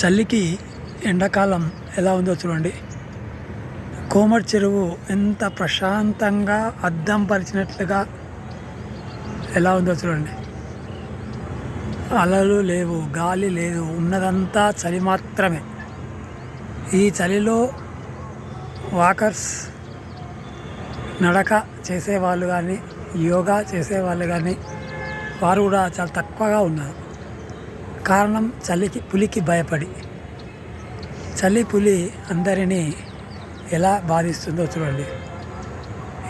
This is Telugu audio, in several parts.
చలికి ఎండాకాలం ఎలా ఉందో చూడండి. కోమర్ చెరువు ఎంత ప్రశాంతంగా అద్దం పరిచినట్లుగా ఎలా ఉందో చూడండి. అలలు లేవు గాలి లేదు ఉన్నదంతా చలి మాత్రమే. ఈ చలిలో వాకర్స్ నడక చేసేవాళ్ళు కానీ యోగా చేసేవాళ్ళు కానీ వారు కూడా చాలా తక్కువగా ఉన్నారు. కారణం చలికి పులికి భయపడి. చలి పులి అందరినీ ఎలా బాధిస్తుందో చూడండి.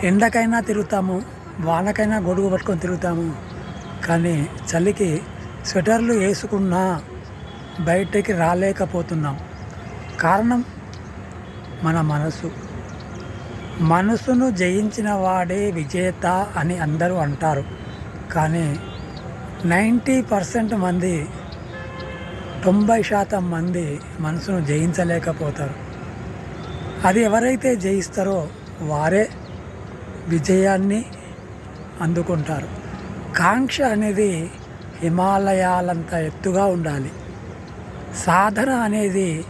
ఎండకైనా తిరుగుతాము వానకైనా గొడుగు పట్టుకొని తిరుగుతాము కానీ చలికి స్వెటర్లు వేసుకున్నా బయటికి రాలేకపోతున్నాం. కారణం మన మనసు. మనసును జయించిన వాడే విజేత అని అందరూ అంటారు. కానీ నైంటీ పర్సెంట్ మంది తొంభై శాతం మంది మనసును జయించలేకపోతారు. అది ఎవరైతే జయిస్తారో వారే విజయాన్ని అందుకుంటారు. కాంక్ష అనేది హిమాలయాలంత ఎత్తుగా ఉండాలి. సాధన అనేది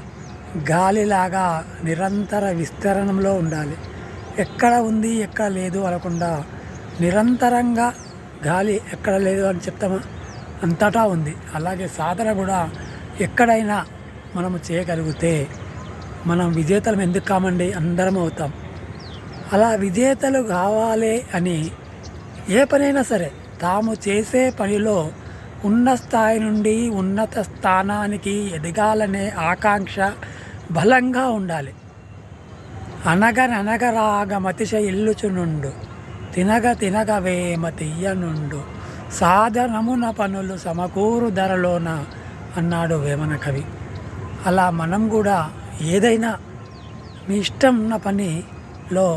గాలిలాగా నిరంతర విస్తరణలో ఉండాలి. ఎక్కడ ఉంది ఎక్కడ లేదు అనకుండా నిరంతరంగా గాలి ఎక్కడ లేదు అని చెప్తామా? అంతటా ఉంది. అలాగే సాధన కూడా ఎక్కడైనా మనము చేయగలిగితే మనం విజేతలం ఎందుకు కామండి? అందరం అవుతాం. అలా విజేతలు కావాలి అని ఏ పనైనా సరే తాము చేసే పనిలో ఉన్న స్థాయి నుండి ఉన్నత స్థానానికి ఎదగాలనే ఆకాంక్ష బలంగా ఉండాలి. అనగననగరాగమతిశ ఇల్లుచునుండు తినగ తినగ వేమ తీయనుండు సాధనమున పనులు సమకూరు ధరలోన అన్నాడు వేమన కవి. అలా మనం కూడా ఏదైనా మీ ఇష్టం ఉన్న పనిలో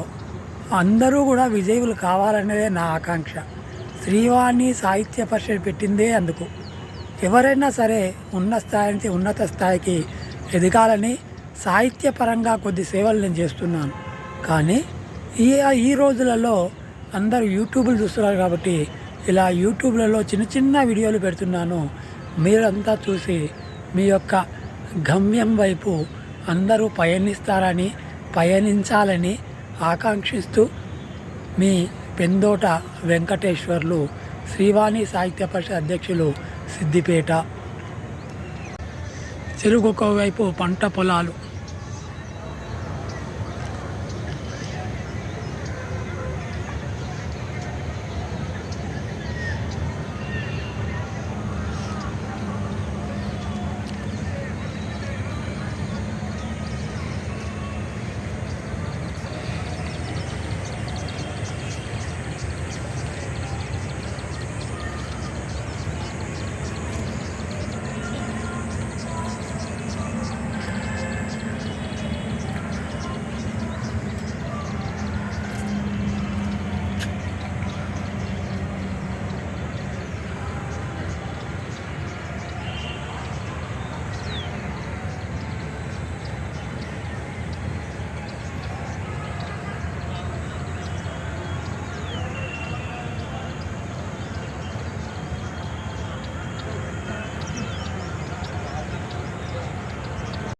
అందరూ కూడా విజయులు కావాలనేదే నా ఆకాంక్ష. శ్రీవాణి సాహిత్య పరిషత్ పెట్టిందే అందుకు. ఎవరైనా సరే ఉన్న స్థాయి నుంచి ఉన్నత స్థాయికి ఎదగాలని సాహిత్యపరంగా కొద్ది సేవలు నేను చేస్తున్నాను. కానీ ఈ ఈ రోజులలో అందరూ యూట్యూబ్లు చూస్తున్నారు కాబట్టి ఇలా యూట్యూబ్లలో చిన్న చిన్న వీడియోలు పెడుతున్నాను. మీరంతా చూసి మీ యొక్క గమ్యం వైపు అందరూ పయనిస్తారని పయనించాలని ఆకాంక్షిస్తూ మీ పెందోట వెంకటేశ్వర్లు శ్రీవాణి సాహిత్య పరిషత్ అధ్యక్షులు సిద్దిపేట. చెరుకు వైపు పంట పొలాలు